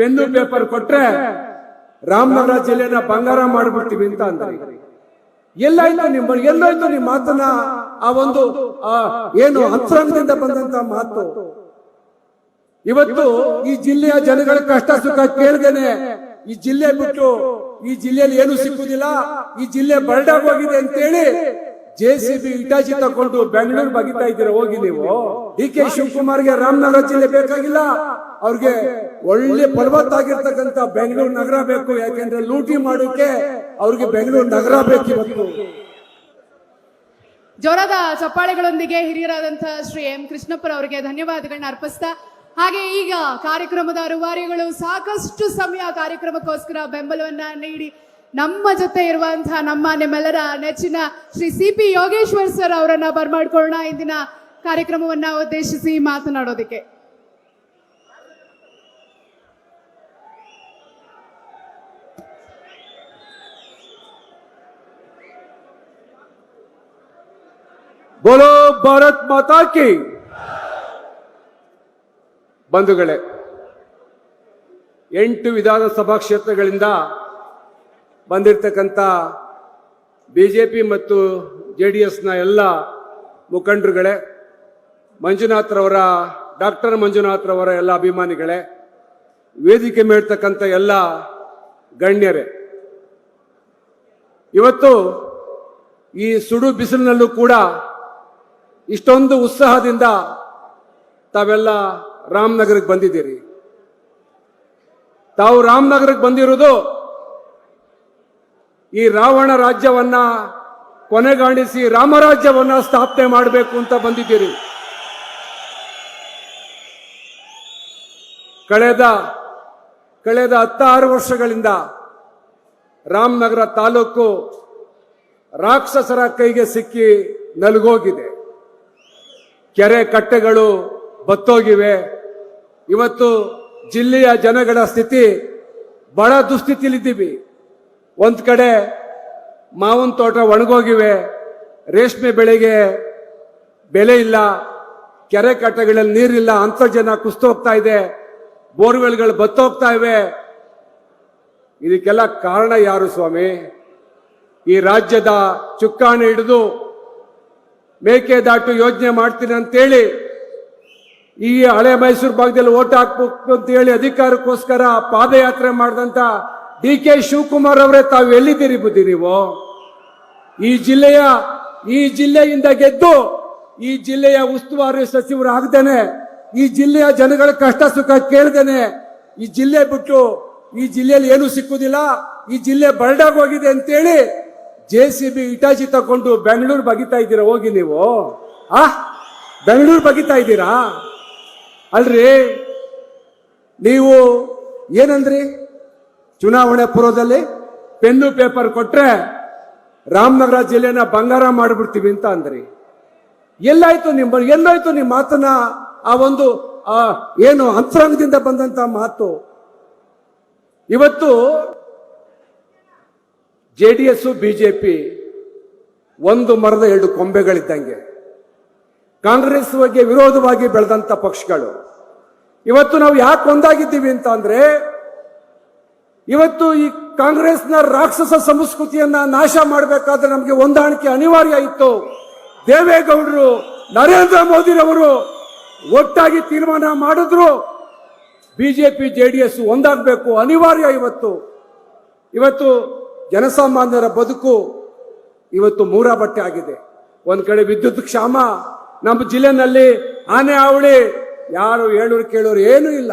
Pen paper ಕೊಟ್ರೆ ರಾಮನಗರ ಜಿಲ್ಲೆನ ಬಂಗಾರ ಮಾಡ್ಬಿಡ್ತೀವಿ ಅಂತ ಅಂದ್ರೆ. ಎಲ್ಲಾಯ್ತು ನಿಮ್ಮ ಎಲ್ಲೋಯ್ತು ನಿಮ್ಮ ಮಾತನ್ನ, ಆ ಒಂದು ಏನು ಅಂತರಂಗದಿಂದ ಬಂದಂತ ಮಾತು. ಇವತ್ತು ಈ ಜಿಲ್ಲೆಯ ಜನಗಳ ಕಷ್ಟ ಸುಖ ಕೇಳ್ದೇನೆ. ಈ ಜಿಲ್ಲೆ ಬಿಟ್ಟು ಈ ಜಿಲ್ಲೆಯಲ್ಲಿ ಏನು ಸಿಕ್ಕುದಿಲ್ಲ. ಈ ಜಿಲ್ಲೆ ಬರ್ಡಾಗ್ ಹೋಗಿದೆ ಅಂತೇಳಿ ಜೆ ಸಿ ಬಿ ಇಟಾಚಿ ತಕೊಂಡು ಬೆಂಗಳೂರು ಬಗಿತಾ ಇದ್ದೀರಾ, ಹೋಗಿ ನೀವು. ಡಿ ಕೆ ಶಿವಕುಮಾರ್ಗೆ ರಾಮನಗರ ಜಿಲ್ಲೆ ಬೇಕಾಗಿಲ್ಲ. ಅವ್ರಿಗೆ ಒಳ್ಳೆ ಫಲವತ್ತಾಗಿರ್ತಕ್ಕಂಥ ಬೆಂಗಳೂರು ನಗರ ಬೇಕು. ಯಾಕೆಂದ್ರೆ ಲೂಟಿ ಮಾಡೋಕೆ ಅವ್ರಿಗೆ ಬೆಂಗಳೂರು ನಗರ ಬೇಕು ಜೋರಾದ ಚಪ್ಪಾಳೆಗಳೊಂದಿಗೆ ಹಿರಿಯರಾದಂತಹ ಶ್ರೀ ಎಂ ಕೃಷ್ಣಪ್ಪರ್ ಅವರಿಗೆ ಧನ್ಯವಾದಗಳನ್ನ ಅರ್ಪಿಸ್ತಾ, ಹಾಗೆ ಈಗ ಕಾರ್ಯಕ್ರಮದ ರೂವಾರಿಗಳು ಸಾಕಷ್ಟು ಸಮಯ ಕಾರ್ಯಕ್ರಮಕ್ಕೋಸ್ಕರ ಬೆಂಬಲವನ್ನ ನೀಡಿ, ನಮ್ಮ ಜೊತೆ ಇರುವಂತಹ ನಮ್ಮ ನಿಮ್ಮೆಲ್ಲರ ನೆಚ್ಚಿನ Shri C P Yogeshwar sir ಅವರನ್ನ ಬರ್ಮಾಡ್ಕೊಳ್ಳೋಣ. ಇಂದಿನ ಕಾರ್ಯಕ್ರಮವನ್ನ ಉದ್ದೇಶಿಸಿ ಮಾತನಾಡೋದಕ್ಕೆ. ಬೋಲೋ ಭಾರತ್ ಮಾತಾ ಕಿ! ಬಂಧುಗಳೇ, ಎಂಟು ವಿಧಾನಸಭಾ ಕ್ಷೇತ್ರಗಳಿಂದ ಬಂದಿರತಕ್ಕಂಥ ಪಿ ಮತ್ತು ಜೆ ಡಿ ಎಸ್ನ ಎಲ್ಲ ಮುಖಂಡರುಗಳೇ ಮಂಜುನಾಥ್ರವರ ಡಾಕ್ಟರ್ ಮಂಜುನಾಥ್ರವರ ಎಲ್ಲ ಅಭಿಮಾನಿಗಳೇ, ವೇದಿಕೆ ಮೇಳ್ತಕ್ಕಂಥ ಎಲ್ಲ ಗಣ್ಯರೇ, ಇವತ್ತು ಈ ಸುಡು ಬಿಸಿಲಿನಲ್ಲೂ ಕೂಡ ಇಷ್ಟೊಂದು ಉತ್ಸಾಹದಿಂದ ತಾವೆಲ್ಲ ರಾಮನಗರಕ್ಕೆ ಬಂದಿದ್ದೀರಿ. ತಾವು ರಾಮನಗರಕ್ಕೆ ಬಂದಿರುವುದು ಈ ರಾವಣ ರಾಜ್ಯವನ್ನ ಕೊನೆಗಾಣಿಸಿ ರಾಮರಾಜ್ಯವನ್ನ ಸ್ಥಾಪನೆ ಮಾಡಬೇಕು ಅಂತ ಬಂದಿದ್ದೀರಿ. ಕಳೆದ ಕಳೆದ ಹತ್ತಾರು ವರ್ಷಗಳಿಂದ ರಾಮನಗರ ತಾಲೂಕು ರಾಕ್ಷಸರ ಕೈಗೆ ಸಿಕ್ಕಿ ನಲುಗೋಗಿದೆ. ಕೆರೆ ಕಟ್ಟೆಗಳು ಬತ್ತೋಗಿವೆ. ಇವತ್ತು ಜಿಲ್ಲೆಯ ಜನಗಳ ಸ್ಥಿತಿ ಬಹಳ ದುಸ್ಥಿತಿಲಿದ್ದೀವಿ ಒಂದ್ ಕಡೆ ಮಾವಿನ ತೋಟ ಒಣಗೋಗಿವೆ. ರೇಷ್ಮೆ ಬೆಳೆಗೆ ಬೆಲೆ ಇಲ್ಲ. ಕೆರೆ ಕಟ್ಟೆಗಳಲ್ಲಿ ನೀರಿಲ್ಲ. ಅಂತರ್ಜನ ಕುಸ್ತೋಗ್ತಾ ಇದೆ. ಬೋರ್ವೆಲ್ಗಳು ಬತ್ತೋಗ್ತಾ ಇವೆ. ಇದಕ್ಕೆಲ್ಲ ಕಾರಣ ಯಾರು ಸ್ವಾಮಿ? ಈ ರಾಜ್ಯದ ಚುಕ್ಕಾಣಿ ಹಿಡಿದು ಮೇಕೆದಾಟು ಯೋಜನೆ ಮಾಡ್ತೀನಿ ಅಂತೇಳಿ ಈ ಹಳೆ ಮೈಸೂರು ಭಾಗದಲ್ಲಿ ಓಟ್ ಹಾಕ್ಬೇಕು ಅಂತ ಹೇಳಿ ಅಧಿಕಾರಕ್ಕೋಸ್ಕರ ಪಾದಯಾತ್ರೆ ಮಾಡಿದಂತ ಡಿ ಕೆ ಶಿವಕುಮಾರ್ ಅವರೇ ತಾವು ಎಲ್ಲಿದ್ದೀರಿ ಬುದ್ಧಿ ನೀವು? ಈ ಜಿಲ್ಲೆಯ, ಈ ಜಿಲ್ಲೆಯಿಂದ ಗೆದ್ದು ಈ ಜಿಲ್ಲೆಯ ಉಸ್ತುವಾರಿ ಸಚಿವರು ಆಗ್ದೇನೆ ಈ ಜಿಲ್ಲೆಯ ಜನಗಳ ಕಷ್ಟ ಸುಖ ಕೇಳ್ದೇನೆ, ಈ ಜಿಲ್ಲೆ ಬಿಟ್ಟು ಈ ಜಿಲ್ಲೆಯಲ್ಲಿ ಏನು ಸಿಕ್ಕುದಿಲ್ಲ, ಈ ಜಿಲ್ಲೆ ಬರ್ಡಾಗಿ ಹೋಗಿದೆ ಅಂತೇಳಿ ಜೆ ಸಿ ಬಿ ಇಟಾಚಿ ತಗೊಂಡು ಬೆಂಗಳೂರು ಬಗಿತಾ ಇದ್ದೀರಾ? ಹೋಗಿ ನೀವು. ಆ? ಬೆಂಗಳೂರು ಬಗಿತಾ ಇದ್ದೀರಾ? ಅಲ್ರಿ, ನೀವು ಏನಂದ್ರಿ? ಚುನಾವಣೆ ಪೂರ್ವದಲ್ಲಿ ಪೆನ್ನು ಪೇಪರ್ ಕೊಟ್ರೆ ರಾಮನಗರ ಜಿಲ್ಲೆನ ಬಂಗಾರ ಮಾಡಿಬಿಡ್ತೀವಿ ಅಂತ ಅಂದ್ರಿ. ಎಲ್ಲಾಯ್ತು ನಿಮ್ಮ ಎಲ್ಲಾಯ್ತು ನಿಮ್ಮ ಮಾತನ್ನ, ಆ ಒಂದು ಏನು ಅಂತರಂಗದಿಂದ ಬಂದಂತ ಮಾತು. ಇವತ್ತು ಜೆ ಡಿ ಎಸ್ ಬಿಜೆಪಿ ಒಂದು ಮರದ ಎರಡು ಕೊಂಬೆಗಳಿದ್ದಂಗೆ. ಕಾಂಗ್ರೆಸ್ ಬಗ್ಗೆ ವಿರೋಧವಾಗಿ ಬೆಳೆದಂತ ಪಕ್ಷಗಳು. ಇವತ್ತು ನಾವು ಯಾಕೆ ಒಂದಾಗಿದ್ದೀವಿ ಅಂತ ಅಂದ್ರೆ, ಇವತ್ತು ಈ ಕಾಂಗ್ರೆಸ್ನ ರಾಕ್ಷಸ ಸಂಸ್ಕೃತಿಯನ್ನ ನಾಶ ಮಾಡಬೇಕಾದ್ರೆ ನಮಗೆ ಹೊಂದಾಣಿಕೆ ಅನಿವಾರ್ಯ ಇತ್ತು. ದೇವೇಗೌಡರು, ನರೇಂದ್ರ ಮೋದಿರವರು ಒಟ್ಟಾಗಿ ತೀರ್ಮಾನ ಮಾಡಿದ್ರು. ಬಿಜೆಪಿ ಜೆ ಡಿ ಎಸ್ ಒಂದಾಗಬೇಕು ಅನಿವಾರ್ಯ ಇವತ್ತು. ಇವತ್ತು ಜನಸಾಮಾನ್ಯರ ಬದುಕು ಇವತ್ತು ಮೂರ ಬಟ್ಟೆ ಆಗಿದೆ. ಒಂದ್ ಕಡೆ ವಿದ್ಯುತ್ ಕ್ಷಾಮ, ನಮ್ಮ ಜಿಲ್ಲೆನಲ್ಲಿ ಆನೆ ಅವಳಿ ಯಾರು ಹೇಳೋರು ಕೇಳೋರು ಏನೂ ಇಲ್ಲ.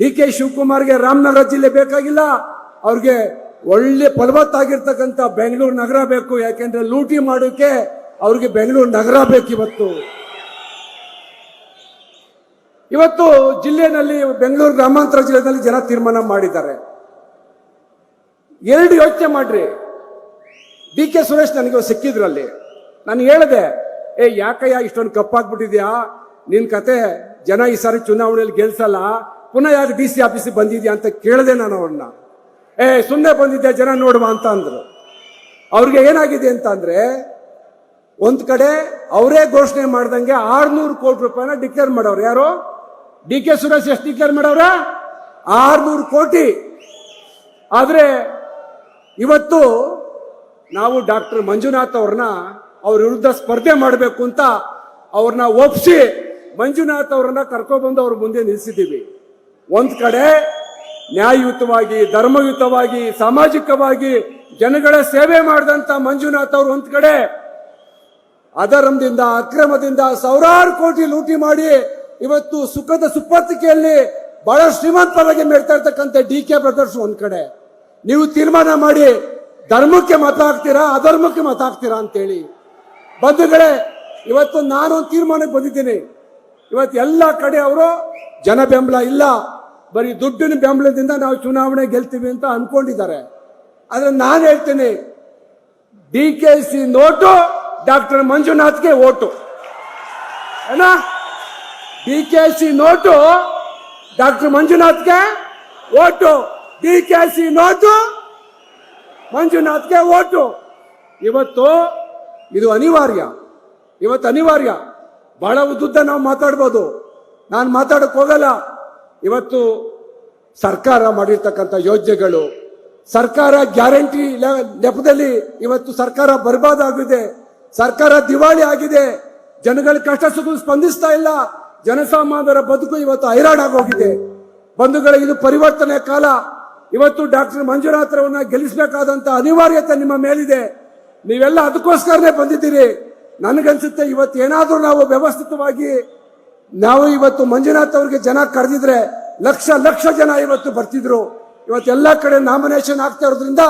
ಡಿ ಕೆ ಶಿವಕುಮಾರ್ಗೆ ರಾಮನಗರ ಜಿಲ್ಲೆ ಬೇಕಾಗಿಲ್ಲ. ಅವ್ರಿಗೆ ಒಳ್ಳೆ ಫಲವತ್ತಾಗಿರ್ತಕ್ಕಂಥ ಬೆಂಗಳೂರು ನಗರ ಬೇಕು, ಯಾಕೆಂದ್ರೆ ಲೂಟಿ ಮಾಡೋಕೆ ಅವ್ರಿಗೆ ಬೆಂಗಳೂರು ನಗರ ಬೇಕು ಇವತ್ತು. ಇವತ್ತು ಜಿಲ್ಲೆನಲ್ಲಿ ಬೆಂಗಳೂರು ಗ್ರಾಮಾಂತರ ಜಿಲ್ಲೆಯಲ್ಲಿ ಜನ ತೀರ್ಮಾನ ಮಾಡಿದ್ದಾರೆ. ಎರಡು ಯೋಚನೆ ಮಾಡ್ರಿ. ಡಿ ಕೆ ಸುರೇಶ್ ನನಗೆ ಸಿಕ್ಕಿದ್ರು ಅಲ್ಲಿ ನಾನು ಹೇಳಿದೆ, ಏ, ಯಾಕಯ್ಯ ಇಷ್ಟೊಂದು ಕಪ್ಪಾಗ್ಬಿಟ್ಟಿದ್ಯಾ? ನಿನ್ನ ಕತೆ ಜನ ಈ ಸಾರಿ ಚುನಾವಣೆಯಲ್ಲಿ ಗೆಲ್ಸಲ್ಲ. ಪುನಃ ಯಾರು ಡಿ ಸಿ ಆಫೀಸಿಗೆ ಬಂದಿದ್ಯಾ ಅಂತ ಕೇಳಿದೆ ನಾನು ಅವ್ರನ್ನ. ಏ ಸುಮ್ಮನೆ ಬಂದಿದ್ದೆ ಜನ ನೋಡುವ ಅಂತ ಅಂದರು. ಅವ್ರಿಗೆ ಏನಾಗಿದೆ ಅಂತ ಅಂದರೆ, ಒಂದು ಕಡೆ ಅವರೇ ಘೋಷಣೆ ಮಾಡ್ದಂಗೆ ಆರ್ನೂರು ಕೋಟಿ ರೂಪಾಯಿನ ಡಿಕ್ಲೇರ್ ಮಾಡೋರು ಯಾರು? ಡಿ ಕೆ ಸುರೇಶ್ ಎಷ್ಟು ಡಿಕ್ಲೇರ್ ಮಾಡವ್ರ ಆರ್ನೂರು ಕೋಟಿ. ಆದರೆ ಇವತ್ತು ನಾವು ಡಾಕ್ಟರ್ ಮಂಜುನಾಥ್ ಅವ್ರನ್ನ ಅವ್ರ ವಿರುದ್ಧ ಸ್ಪರ್ಧೆ ಮಾಡಬೇಕು ಅಂತ ಅವ್ರನ್ನ ಒಪ್ಸಿ ಮಂಜುನಾಥ್ ಅವ್ರನ್ನ ಕರ್ಕೊಬಂದು ಅವ್ರ ಮುಂದೆ ನಿಲ್ಲಿಸಿದ್ದೀವಿ ಒಂದ್ ಕಡೆ ನ್ಯಾಯಯುತವಾಗಿ, ಧರ್ಮಯುತವಾಗಿ, ಸಾಮಾಜಿಕವಾಗಿ ಜನಗಳ ಸೇವೆ ಮಾಡಿದಂತ ಮಂಜುನಾಥ್ ಅವರು ಒಂದ್ ಕಡೆ ಅಧರ್ಮದಿಂದ ಅಕ್ರಮದಿಂದ ಸಾವಿರಾರು ಕೋಟಿ ಲೂಟಿ ಮಾಡಿ ಇವತ್ತು ಸುಖದ ಸುಪ್ಪತ್ತಿಕೆಯಲ್ಲಿ ಬಹಳ ಶ್ರೀಮಂತವಾಗಿ ಮೇಡ್ತಾ ಇರ್ತಕ್ಕಂಥ ಡಿ ಕೆ ಬ್ರದರ್ಸ್ ಒಂದ್ ಕಡೆ. ನೀವು ತೀರ್ಮಾನ ಮಾಡಿ ಧರ್ಮಕ್ಕೆ ಮತ ಹಾಕ್ತೀರಾ ಅಧರ್ಮಕ್ಕೆ ಮತ ಹಾಕ್ತೀರಾ ಅಂತೇಳಿ. ಬಂಧುಗಳೇ, ಇವತ್ತು ನಾನು ತೀರ್ಮಾನಕ್ಕೆ ಬಂದಿದ್ದೀನಿ. ಇವತ್ತು ಎಲ್ಲ ಕಡೆ ಅವರು ಜನ ಬೆಂಬಲ ಇಲ್ಲ. ಬರೀ ದುಡ್ಡಿನ ಬೆಂಬಲದಿಂದ ನಾವು ಚುನಾವಣೆ ಗೆಲ್ತೀವಿ ಅಂತ ಅನ್ಕೊಂಡಿದ್ದಾರೆ. ಆದರೆ ನಾನು ಹೇಳ್ತೀನಿ, D K C note doctor ಮಂಜುನಾಥ್ಗೆ vote. ಏನ? D K C note doctor ಮಂಜುನಾಥ್ಗೆ vote. D K C note, ಮಂಜುನಾಥ್ಗೆ vote. ಇವತ್ತು ಇದು ಅನಿವಾರ್ಯ. ಇವತ್ತು ಅನಿವಾರ್ಯ. ಬಹಳ ಉದ್ದುದ್ದ ನಾವು ಮಾತಾಡ್ಬೋದು. ನಾನು ಮಾತಾಡಕ್ ಹೋಗಲ್ಲ. ಇವತ್ತು ಸರ್ಕಾರ ಮಾಡಿರ್ತಕ್ಕಂಥ ಯೋಜನೆಗಳು ಸರ್ಕಾರ ಗ್ಯಾರಂಟಿ ನೆಪದಲ್ಲಿ ಇವತ್ತು ಸರ್ಕಾರ ಬರ್ಬಾದಾಗಿದೆ ಸರ್ಕಾರ ದಿವಾಳಿ ಆಗಿದೆ. ಜನಗಳ ಕಷ್ಟ ಸುಖ ಸ್ಪಂದಿಸ್ತಾ ಇಲ್ಲ. ಜನಸಾಮಾನ್ಯರ ಬದುಕು ಇವತ್ತು ಹೈರಾಣಾಗೋಗಿದೆ. ಬಂಧುಗಳ ಇದು ಪರಿವರ್ತನೆ ಕಾಲ. ಇವತ್ತು ಡಾಕ್ಟರ್ ಮಂಜುನಾಥ್ರವನ್ನ ಗೆಲ್ಲಿಸಬೇಕಾದಂತ ಅನಿವಾರ್ಯತೆ ನಿಮ್ಮ ಮೇಲಿದೆ. ನೀವೆಲ್ಲ ಅದಕ್ಕೋಸ್ಕರನೇ ಬಂದಿದ್ದೀರಿ. ನನಗನ್ಸುತ್ತೆ ಇವತ್ತು ಏನಾದರೂ ನಾವು ವ್ಯವಸ್ಥಿತವಾಗಿ ನಾವು ಇವತ್ತು ಮಂಜುನಾಥ್ ಅವ್ರಿಗೆ ಜನ ಕರೆದಿದ್ರೆ ಲಕ್ಷ ಲಕ್ಷ ಜನ ಇವತ್ತು ಬರ್ತಿದ್ರು. ಇವತ್ತು ಎಲ್ಲ ಕಡೆ ನಾಮಿನೇಷನ್ ಆಗ್ತಾ ಇರೋದ್ರಿಂದ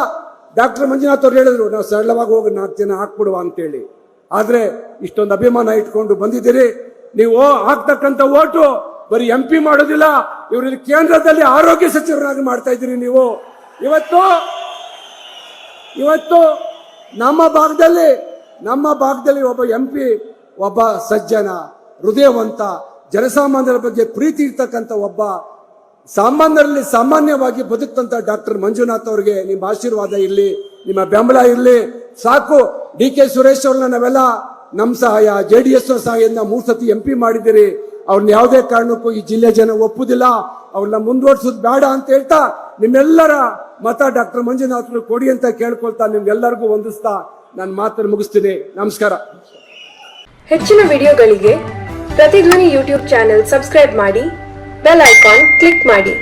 ಡಾಕ್ಟರ್ ಮಂಜುನಾಥ್ ಅವ್ರು ಹೇಳಿದ್ರು, ನಾವು ಸರಳವಾಗಿ ಹೋಗಿ ನಾಲ್ಕು ಜನ ಹಾಕ್ಬಿಡುವ ಅಂತೇಳಿ. ಆದ್ರೆ ಇಷ್ಟೊಂದು ಅಭಿಮಾನ ಇಟ್ಕೊಂಡು ಬಂದಿದ್ದೀರಿ. ನೀವು ಹಾಕ್ತಕ್ಕಂಥ ಓಟು ಬರೀ ಎಂ ಪಿ ಮಾಡೋದಿಲ್ಲ ಇವ್ರಲ್ಲಿ ಕೇಂದ್ರದಲ್ಲಿ ಆರೋಗ್ಯ ಸಚಿವರಾಗಿ ಮಾಡ್ತಾ ಇದ್ದೀರಿ ನೀವು. ಇವತ್ತು ಇವತ್ತು ನಮ್ಮ ಭಾಗದಲ್ಲಿ ನಮ್ಮ ಭಾಗದಲ್ಲಿ ಒಬ್ಬ ಎಂ ಪಿ ಒಬ್ಬ ಸಜ್ಜನ, ಹೃದಯವಂತ, ಜನಸಾಮಾನ್ಯರ ಬಗ್ಗೆ ಪ್ರೀತಿ ಇರ್ತಕ್ಕಂಥ ಒಬ್ಬ, ಸಾಮಾನ್ಯರಲ್ಲಿ ಸಾಮಾನ್ಯವಾಗಿ ಬದುಕಂತ ಡಾಕ್ಟರ್ ಮಂಜುನಾಥ್ ಅವರಿಗೆ ನಿಮ್ಮ ಆಶೀರ್ವಾದ ಇರಲಿ, ನಿಮ್ಮ ಬೆಂಬಲ ಇರಲಿ. ಸಾಕು, ಡಿ ಕೆ ಸುರೇಶ್ ಅವ್ರನ್ನ ನಾವೆಲ್ಲ ನಮ್ಮ ಸಹಾಯ, ಜೆ ಡಿ ಎಸ್ ಸಹಾಯದಿಂದ ಮೂರು ಸತಿ ಎಂ ಪಿ ಮಾಡಿದಿರಿ ಅವ್ರನ್ನ ಯಾವುದೇ ಕಾರಣಕ್ಕೂ ಈ ಜಿಲ್ಲೆ ಜನ ಒಪ್ಪುದಿಲ್ಲ. ಅವ್ರನ್ನ ಮುಂದುವರ್ಸೋದು ಬೇಡ ಅಂತ ಹೇಳ್ತಾ ನಿಮ್ಮೆಲ್ಲರ ಮತ ಡಾಕ್ಟರ್ ಮಂಜುನಾಥ್ ಕೊಡಿ ಅಂತ ಕೇಳ್ಕೊಳ್ತಾ ನಿಮ್ಗೆಲ್ಲರಿಗೂ ಹೊಂದಿಸ್ತಾ ನಾನು ಮಾತನ್ನು ಮುಗಿಸ್ತೀನಿ. ನಮಸ್ಕಾರ. ಹೆಚ್ಚಿನ ವಿಡಿಯೋಗಳಿಗೆ ಪ್ರತಿಧ್ವನಿ ಯೂಟ್ಯೂಬ್ ಚಾನೆಲ್ ಸಬ್ಸ್ಕ್ರೈಬ್ ಮಾಡಿ, ಬೆಲ್ ಐಕಾನ್ ಕ್ಲಿಕ್ ಮಾಡಿ.